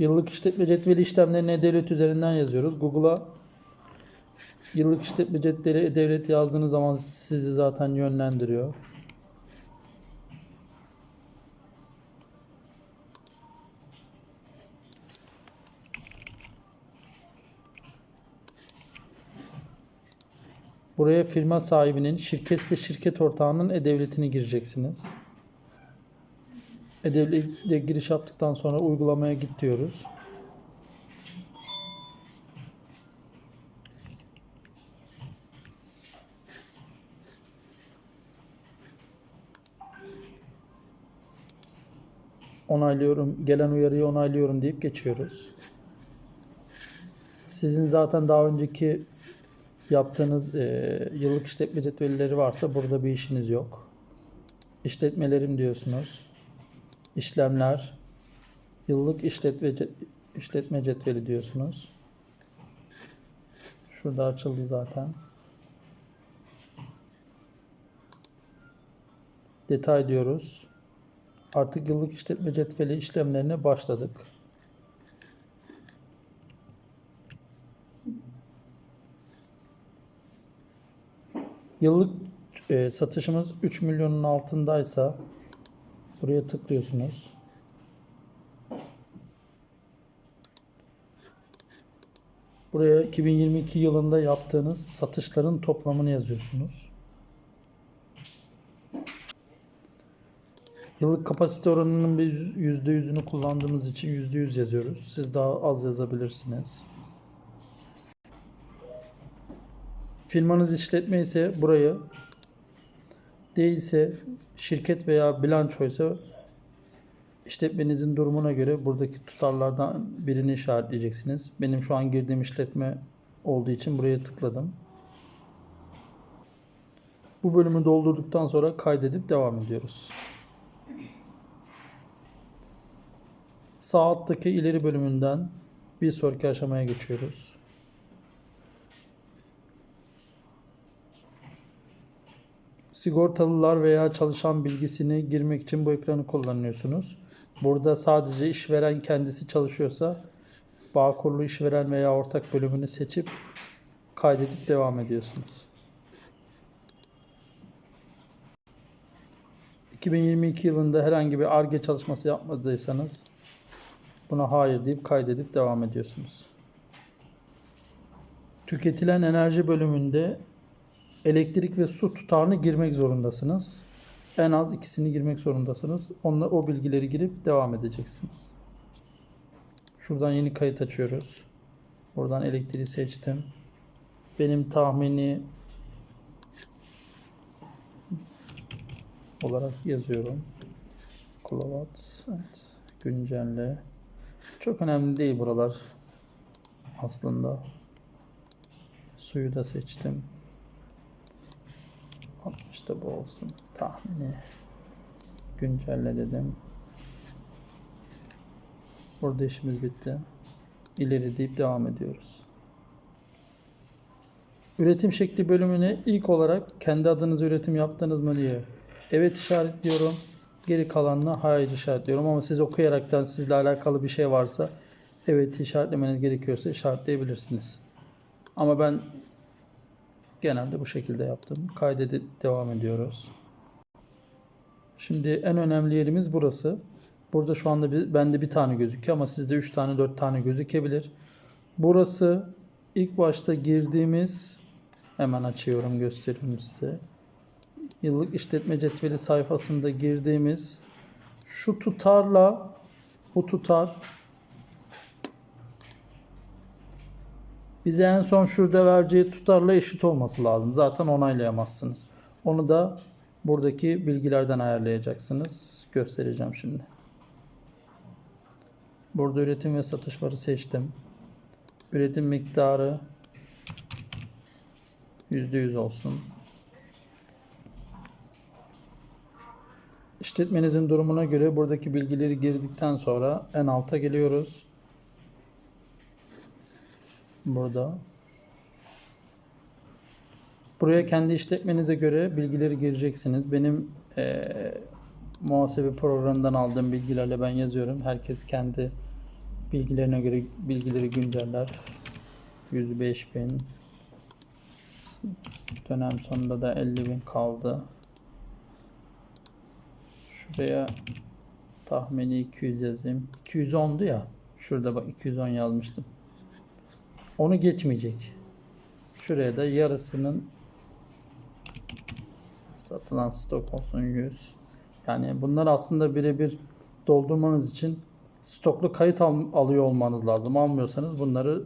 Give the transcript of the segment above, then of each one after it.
Yıllık işletme cetveli işlemlerini E-Devlet üzerinden yazıyoruz. Google'a yıllık işletme cetveli E-Devlet yazdığınız zaman sizi zaten yönlendiriyor. Buraya firma sahibinin, şirketse şirket ortağının e-devletini gireceksiniz. E-Devlet'e giriş yaptıktan sonra uygulamaya git diyoruz. Onaylıyorum, gelen uyarıyı onaylıyorum deyip geçiyoruz. Sizin zaten daha önceki yaptığınız e, yıllık işletme cetvelleri varsa burada bir işiniz yok. İşletmelerim diyorsunuz. İşlemler, yıllık işletme, işletme cetveli diyorsunuz. Şurada açıldı zaten. Detay diyoruz. Artık yıllık işletme cetveli işlemlerine başladık. Yıllık e, satışımız 3 milyonun altındaysa buraya tıklıyorsunuz. Buraya 2022 yılında yaptığınız satışların toplamını yazıyorsunuz. Yıllık kapasite oranının bir yüz- %100'ünü kullandığımız için %100 yazıyoruz. Siz daha az yazabilirsiniz. Firmanız işletme ise burayı değilse şirket veya bilanço ise işletmenizin durumuna göre buradaki tutarlardan birini işaretleyeceksiniz. Benim şu an girdiğim işletme olduğu için buraya tıkladım. Bu bölümü doldurduktan sonra kaydedip devam ediyoruz. Sağ alttaki ileri bölümünden bir sonraki aşamaya geçiyoruz. Sigortalılar veya çalışan bilgisini girmek için bu ekranı kullanıyorsunuz. Burada sadece işveren kendisi çalışıyorsa Bağkurlu işveren veya ortak bölümünü seçip kaydedip devam ediyorsunuz. 2022 yılında herhangi bir ARGE çalışması yapmadıysanız buna hayır deyip kaydedip devam ediyorsunuz. Tüketilen enerji bölümünde elektrik ve su tutarını girmek zorundasınız. En az ikisini girmek zorundasınız. Onunla o bilgileri girip devam edeceksiniz. Şuradan yeni kayıt açıyoruz. Buradan elektriği seçtim. Benim tahmini olarak yazıyorum. Kilowatt. Evet. Güncelle. Çok önemli değil buralar. Aslında. Suyu da seçtim. 60 da bu olsun. Tahmini. Güncelle dedim. Burada işimiz bitti. İleri deyip devam ediyoruz. Üretim şekli bölümüne ilk olarak kendi adınıza üretim yaptınız mı diye evet işaretliyorum. Geri kalanına hayır işaretliyorum ama siz okuyaraktan sizle alakalı bir şey varsa evet işaretlemeniz gerekiyorsa işaretleyebilirsiniz. Ama ben genelde bu şekilde yaptım. Kaydedip devam ediyoruz. Şimdi en önemli yerimiz burası. Burada şu anda bir, bende bir tane gözüküyor ama sizde 3 tane 4 tane gözükebilir. Burası ilk başta girdiğimiz hemen açıyorum göstereyim size. Yıllık işletme cetveli sayfasında girdiğimiz şu tutarla bu tutar bize en son şurada vereceği tutarla eşit olması lazım. Zaten onaylayamazsınız. Onu da buradaki bilgilerden ayarlayacaksınız. Göstereceğim şimdi. Burada üretim ve satış varı seçtim. Üretim miktarı %100 olsun. İşletmenizin durumuna göre buradaki bilgileri girdikten sonra en alta geliyoruz. Burada. Buraya kendi işletmenize göre bilgileri gireceksiniz. Benim eee muhasebe programından aldığım bilgilerle ben yazıyorum. Herkes kendi bilgilerine göre bilgileri günceller. 105 bin. Dönem sonunda da 50 bin kaldı. Şuraya tahmini 200 yazayım. 210'du ya. Şurada bak 210 yazmıştım. Onu geçmeyecek. Şuraya da yarısının satılan stok olsun 100. Yani bunlar aslında birebir doldurmanız için stoklu kayıt al- alıyor olmanız lazım. Almıyorsanız bunları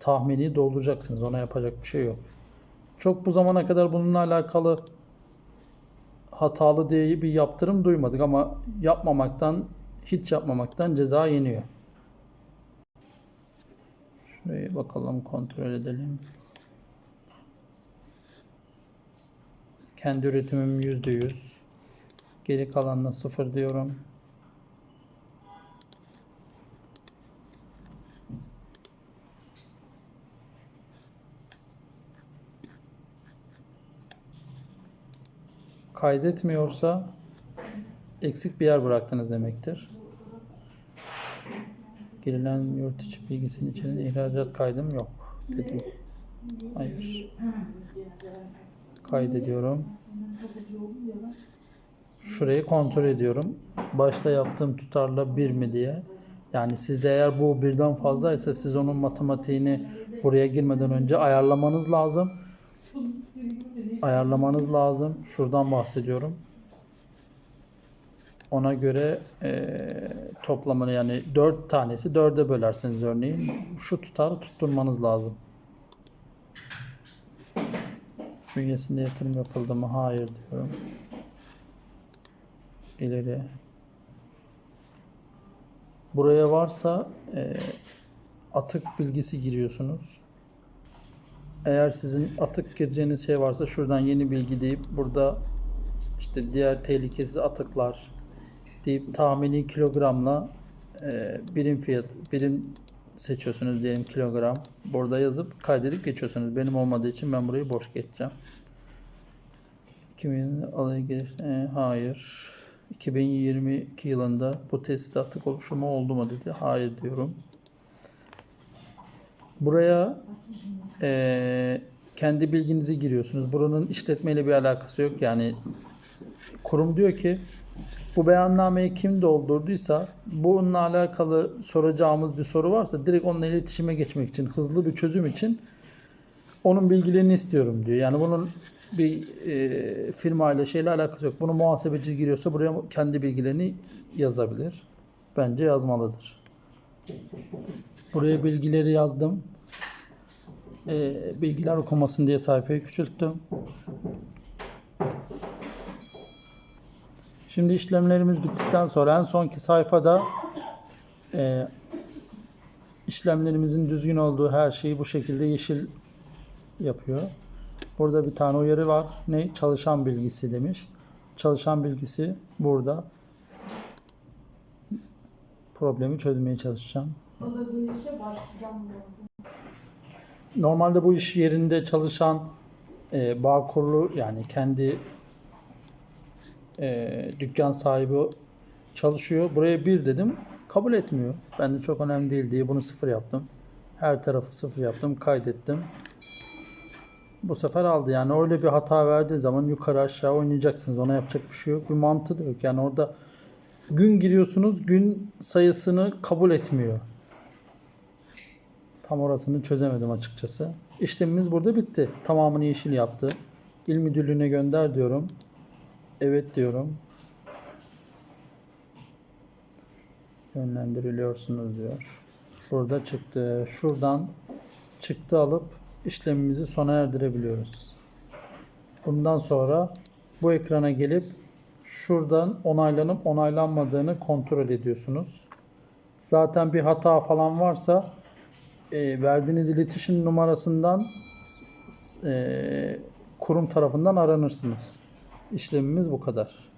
tahmini dolduracaksınız. Ona yapacak bir şey yok. Çok bu zamana kadar bununla alakalı hatalı diye bir yaptırım duymadık ama yapmamaktan hiç yapmamaktan ceza yeniyor. Şuraya bakalım kontrol edelim. Kendi üretimim %100. Geri kalanına sıfır diyorum. Kaydetmiyorsa eksik bir yer bıraktınız demektir. Girilen yurt içi bilgisinin içinde ihracat kaydım yok dedi. Hayır. Kaydediyorum. Şurayı kontrol ediyorum. Başta yaptığım tutarla bir mi diye. Yani sizde eğer bu birden fazlaysa siz onun matematiğini buraya girmeden önce ayarlamanız lazım. Ayarlamanız lazım. Şuradan bahsediyorum. Ona göre eee toplamını yani 4 tanesi 4'e bölersiniz örneğin. Şu tutarı tutturmanız lazım. Bünyesinde yatırım yapıldı mı? Hayır diyorum. İleri. Buraya varsa eee, atık bilgisi giriyorsunuz. Eğer sizin atık gireceğiniz şey varsa şuradan yeni bilgi deyip burada işte diğer tehlikesiz atıklar deyip tahmini kilogramla eee, birim fiyat birim seçiyorsunuz diyelim kilogram. Burada yazıp kaydedip geçiyorsunuz. Benim olmadığı için ben burayı boş geçeceğim. 2000 alaya giriş e, hayır. 2022 yılında bu testte atık oluşumu oldu mu dedi. Hayır diyorum. Buraya e, kendi bilginizi giriyorsunuz. Buranın işletmeyle bir alakası yok. Yani kurum diyor ki bu beyannameyi kim doldurduysa bununla alakalı soracağımız bir soru varsa direkt onunla iletişime geçmek için hızlı bir çözüm için onun bilgilerini istiyorum diyor. Yani bunun bir e, firmayla şeyle alakası yok. Bunu muhasebeci giriyorsa buraya kendi bilgilerini yazabilir. Bence yazmalıdır. Buraya bilgileri yazdım. E, bilgiler okumasın diye sayfayı küçülttüm. Şimdi işlemlerimiz bittikten sonra en sonki sayfada e, işlemlerimizin düzgün olduğu her şeyi bu şekilde yeşil yapıyor. Burada bir tane uyarı var. Ne? Çalışan bilgisi demiş. Çalışan bilgisi burada. Problemi çözmeye çalışacağım. Normalde bu iş yerinde çalışan e, Bağkurlu yani kendi e, dükkan sahibi çalışıyor. Buraya bir dedim. Kabul etmiyor. Ben de çok önemli değil diye bunu sıfır yaptım. Her tarafı sıfır yaptım. Kaydettim. Bu sefer aldı. Yani öyle bir hata verdiği zaman yukarı aşağı oynayacaksınız. Ona yapacak bir şey yok. Bir mantığı da yok. Yani orada gün giriyorsunuz. Gün sayısını kabul etmiyor. Tam orasını çözemedim açıkçası. İşlemimiz burada bitti. Tamamını yeşil yaptı. İl müdürlüğüne gönder diyorum. Evet diyorum. Yönlendiriliyorsunuz diyor. Burada çıktı. Şuradan çıktı alıp işlemimizi sona erdirebiliyoruz. Bundan sonra bu ekrana gelip şuradan onaylanıp onaylanmadığını kontrol ediyorsunuz. Zaten bir hata falan varsa e, verdiğiniz iletişim numarasından e, kurum tarafından aranırsınız. İşlemimiz bu kadar.